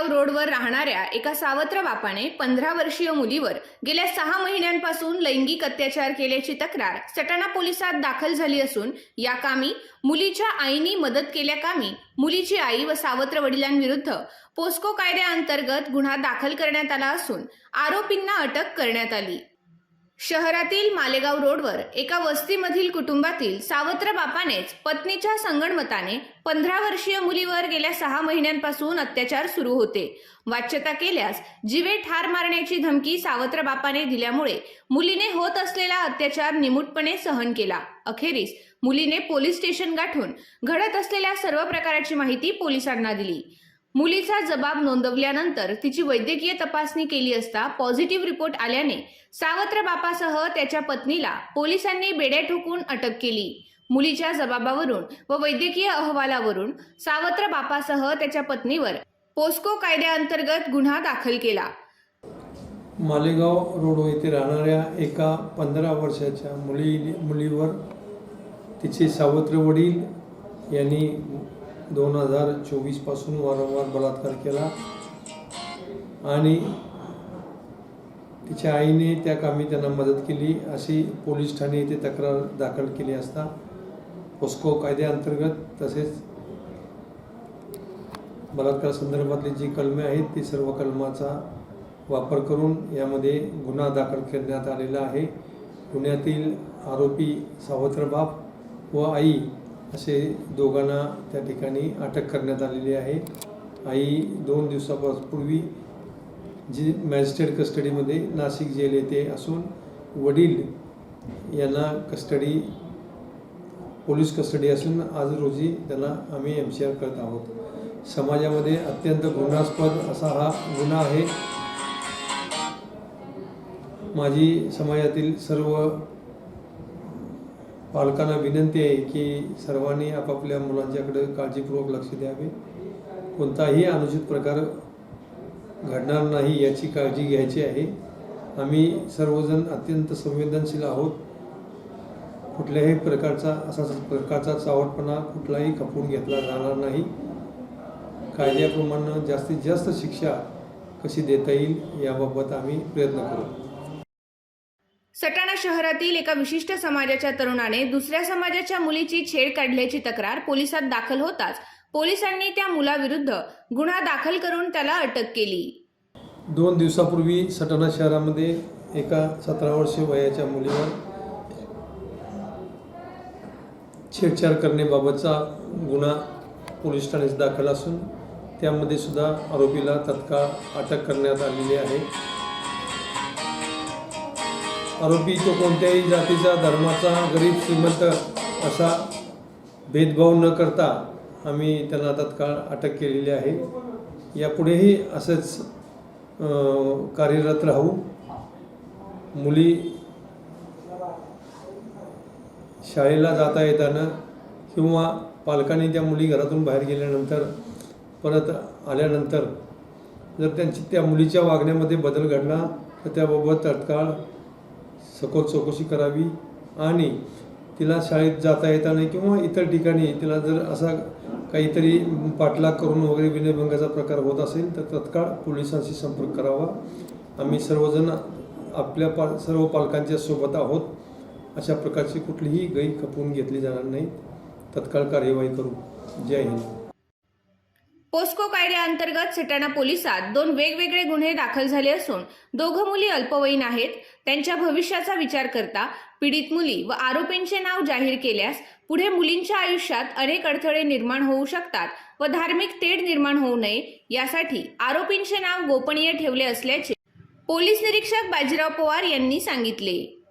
रोडवर राहणाऱ्या एका सावत्र बापाने पंधरा वर्षीय मुलीवर गेल्या सहा महिन्यांपासून लैंगिक अत्याचार केल्याची तक्रार सटाणा पोलिसात दाखल झाली असून या कामी मुलीच्या आईनी मदत केल्याकामी मुलीची आई व सावत्र वडिलांविरुद्ध पोस्को कायद्याअंतर्गत गुन्हा दाखल करण्यात आला असून आरोपींना अटक करण्यात आली. शहरातील मालेगाव रोडवर एका वस्तीमधील कुटुंबातील सावत्र बापानेच पत्नीच्या संगणमताने पंधरा वर्षीय मुलीवर गेल्या सहा महिन्यांपासून अत्याचार सुरू होते. वाच्यता केल्यास जीवे ठार मारण्याची धमकी सावत्र बापाने दिल्यामुळे मुलीने होत असलेला अत्याचार निमूटपणे सहन केला. अखेरीस मुलीने पोलीस स्टेशन गाठून घडत असलेल्या सर्व प्रकाराची माहिती पोलिसांना दिली. मुलीचा जबाब नोंदवल्यानंतर तिची वैद्यकीय तपासणी केली असता पॉझिटिव्ह रिपोर्ट आल्याने सावत्र बापासह त्याच्या पत्नीला पोलिसांनी बेड्या ठोकून अटक केली. मुलीच्या जबाबावरून व वैद्यकीय अहवालावरून सावत्र बापासह त्याच्या पत्नीवर पोस्को कायद्याअंतर्गत गुन्हा दाखल केला. मालेगाव रोड येथे राहणाऱ्या एका पंधरा वर्षाच्या मुली मुलीवर तिचे सावत्र वडील यांनी दोन हजार चोवीसपासून वारंवार बलात्कार केला. आणि तिच्या आईने त्या कामी त्यांना मदत केली अशी पोलीस ठाणे येथे तक्रार दाखल केली असता पोस्को कायद्याअंतर्गत तसेच बलात्कार संदर्भातली जी कलमे आहेत ती सर्व कलमाचा वापर करून यामध्ये गुन्हा दाखल करण्यात आलेला आहे. गुन्ह्यातील आरोपी सावत्र बाप व आई असे दोघांना त्या ठिकाणी अटक करण्यात आलेली आहे. आई दोन दिवसापूर्वी जी मॅजिस्ट्रेट कस्टडीमध्ये नाशिक जेल येथे असून वडील यांना कस्टडी पोलीस कस्टडी असून आज रोजी त्यांना आम्ही एम सी आर करत आहोत. समाजामध्ये अत्यंत गुन्हास्पद असा हा गुन्हा आहे. माझी समाजातील सर्व पालकांना विनंती आहे की सर्वांनी आपापल्या मुलांच्याकडे काळजीपूर्वक लक्ष द्यावे. कोणताही अनुचित प्रकार घडणार नाही याची काळजी घ्यायची आहे. आम्ही सर्वजण अत्यंत संवेदनशील आहोत. कुठल्याही प्रकारचा असा प्रकारचा चावटपणा कुठलाही खपवून घेतला जाणार नाही. कायद्याप्रमाणे जास्तीत जास्त शिक्षा कशी देता येईल याबाबत आम्ही प्रयत्न करू. सटाणा शहरातील एका विशिष्ट समाजाच्या तरुणाने दुसऱ्या समाजाच्या मुलीची छेड काढल्याची तक्रार पोलिसात दाखल होताच पोलिसांनी त्या मुलाविरुद्ध गुन्हा दाखल करून त्याला अटक केली. दोन दिवसापूर्वी सटाणा शहरामध्ये एका सतरा वर्ष वयाच्या मुलीवर छेडछाड करण्याबाबतचा गुन्हा पोलीस ठाण्यात दाखल असून त्यामध्ये सुद्धा आरोपीला तत्काळ अटक करण्यात आलेली आहे. आरोपी तो कोणत्याही जातीचा धर्माचा गरीब श्रीमंत असा भेदभाव न करता आम्ही त्यांना तत्काळ अटक केलेली आहे. यापुढेही असंच कार्यरत राहू. मुली शाळेला जाता येताना किंवा पालकांनी त्या मुली घरातून बाहेर गेल्यानंतर परत आल्यानंतर जर त्यांची त्या मुलीच्या वागण्यामध्ये बदल घडला तर त्याबाबत तत्काळ सखोल चौकशी करावी आणि तिला शाळेत जाता येताना किंवा इतर ठिकाणी तिला जर असा काहीतरी पाठलाग करून वगैरे विनयभंगाचा प्रकार होत असेल तर तत्काळ पोलिसांशी संपर्क करावा. आम्ही सर्वजण आपल्या पा सर्व पालकांच्या सोबत आहोत. अशा प्रकारची कुठलीही गै खपवून घेतली जाणार नाही. तत्काळ कार्यवाही करू. जय हिंद. पोस्को कायद्याअंतर्गत सटाणा पोलिसात दोन वेगवेगळे गुन्हे दाखल झाले असून दोघं मुली अल्पवयीन आहेत. त्यांच्या भविष्याचा विचार करता पीडित मुली व आरोपींचे नाव जाहीर केल्यास पुढे मुलींच्या आयुष्यात अनेक अडथळे निर्माण होऊ शकतात व धार्मिक तेढ निर्माण होऊ नये यासाठी आरोपींचे नाव गोपनीय ठेवले असल्याचे पोलीस निरीक्षक बाजीराव पवार यांनी सांगितले.